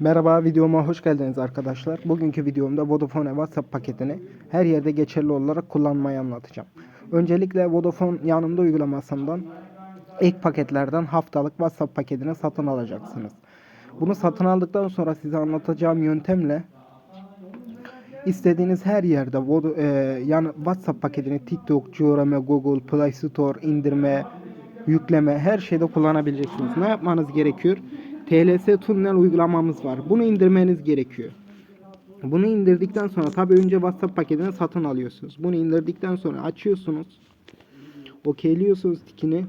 Merhaba videoma hoş geldiniz arkadaşlar. Bugünkü videomda Vodafone WhatsApp paketini her yerde geçerli olarak kullanmayı anlatacağım. Öncelikle Vodafone yanımda uygulamasından ek paketlerden haftalık WhatsApp paketini satın alacaksınız. Bunu satın aldıktan sonra size anlatacağım yöntemle istediğiniz her yerde Vodo- e, yani WhatsApp paketini TikTok, Georame, Google, Play Store indirme, yükleme her şeyde kullanabileceksiniz. Ne yapmanız gerekiyor? TLS Tunnel uygulamamız var. Bunu indirmeniz gerekiyor. Bunu indirdikten sonra tabi önce WhatsApp paketini satın alıyorsunuz. Bunu indirdikten sonra açıyorsunuz. Okeyliyorsunuz tikini.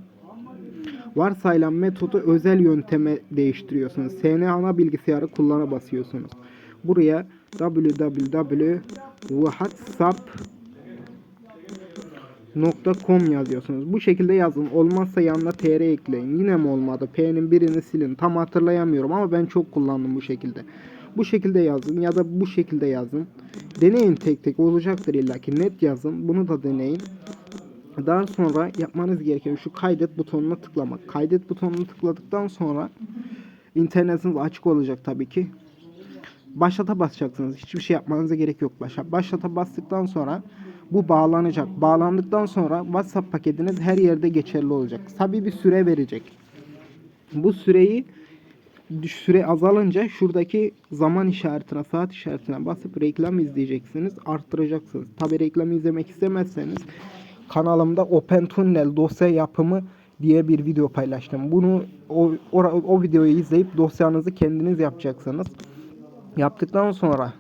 Varsayılan metodu özel yönteme değiştiriyorsunuz. SN ana bilgisayarı kullana basıyorsunuz. Buraya www.whatsapp.com yazıyorsunuz. Bu şekilde yazın. Olmazsa yanına tr ekleyin. Yine mi olmadı? P'nin birini silin. Tam hatırlayamıyorum ama ben çok kullandım bu şekilde. Bu şekilde yazın ya da bu şekilde yazın. Deneyin tek tek olacaktır illaki. Net yazın. Bunu da deneyin. Daha sonra yapmanız gereken şu kaydet butonuna tıklamak. Kaydet butonuna tıkladıktan sonra internetiniz açık olacak tabii ki. Başlata basacaksınız. Hiçbir şey yapmanıza gerek yok. Başa. Başlata bastıktan sonra bu bağlanacak. Bağlandıktan sonra WhatsApp paketiniz her yerde geçerli olacak. Tabii bir süre verecek. Bu süreyi süre azalınca şuradaki zaman işaretine, saat işaretine basıp reklam izleyeceksiniz. Arttıracaksınız. Tabi reklam izlemek istemezseniz kanalımda Open Tunnel dosya yapımı diye bir video paylaştım. Bunu o, o, o videoyu izleyip dosyanızı kendiniz yapacaksınız. Yaptıktan sonra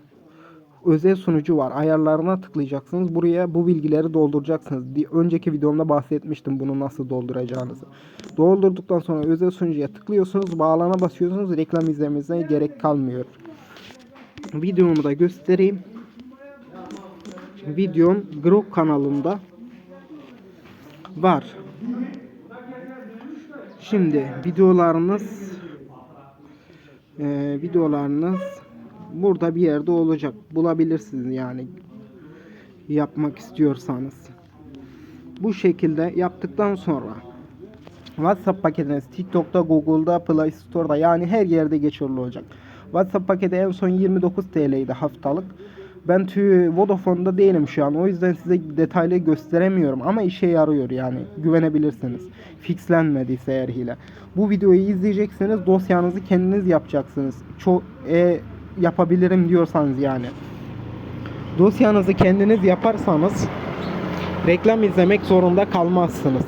özel sunucu var. Ayarlarına tıklayacaksınız. Buraya bu bilgileri dolduracaksınız. Önceki videomda bahsetmiştim bunu nasıl dolduracağınızı. Doldurduktan sonra özel sunucuya tıklıyorsunuz. Bağlana basıyorsunuz. Reklam izlemenize gerek kalmıyor. Videomu da göstereyim. Videom Grok kanalında var. Şimdi videolarınız e, videolarınız burada bir yerde olacak. Bulabilirsiniz yani yapmak istiyorsanız. Bu şekilde yaptıktan sonra WhatsApp paketiniz TikTok'ta, Google'da, Play Store'da yani her yerde geçerli olacak. WhatsApp paketi en son 29 TL'ydi haftalık. Ben tüy Vodafone'da değilim şu an. O yüzden size detaylı gösteremiyorum ama işe yarıyor yani. Güvenebilirsiniz. Fixlenmediyse eğer hile. Bu videoyu izleyeceksiniz. Dosyanızı kendiniz yapacaksınız. Çok e, yapabilirim diyorsanız yani. Dosyanızı kendiniz yaparsanız reklam izlemek zorunda kalmazsınız.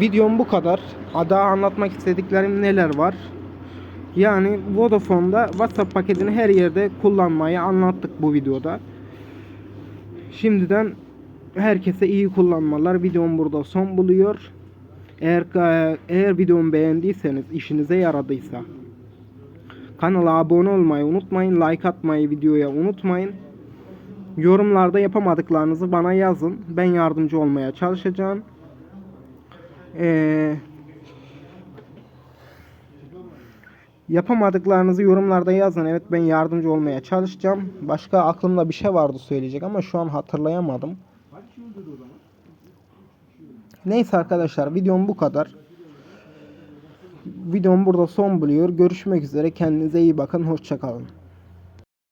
Videom bu kadar. Daha anlatmak istediklerim neler var? Yani Vodafone'da WhatsApp paketini her yerde kullanmayı anlattık bu videoda. Şimdiden herkese iyi kullanmalar. Videom burada son buluyor. Eğer eğer videomu beğendiyseniz, işinize yaradıysa kanala abone olmayı unutmayın, like atmayı videoya unutmayın. Yorumlarda yapamadıklarınızı bana yazın. Ben yardımcı olmaya çalışacağım. Eee Yapamadıklarınızı yorumlarda yazın. Evet ben yardımcı olmaya çalışacağım. Başka aklımda bir şey vardı söyleyecek ama şu an hatırlayamadım. Neyse arkadaşlar videom bu kadar. Videom burada son buluyor. Görüşmek üzere. Kendinize iyi bakın. Hoşçakalın.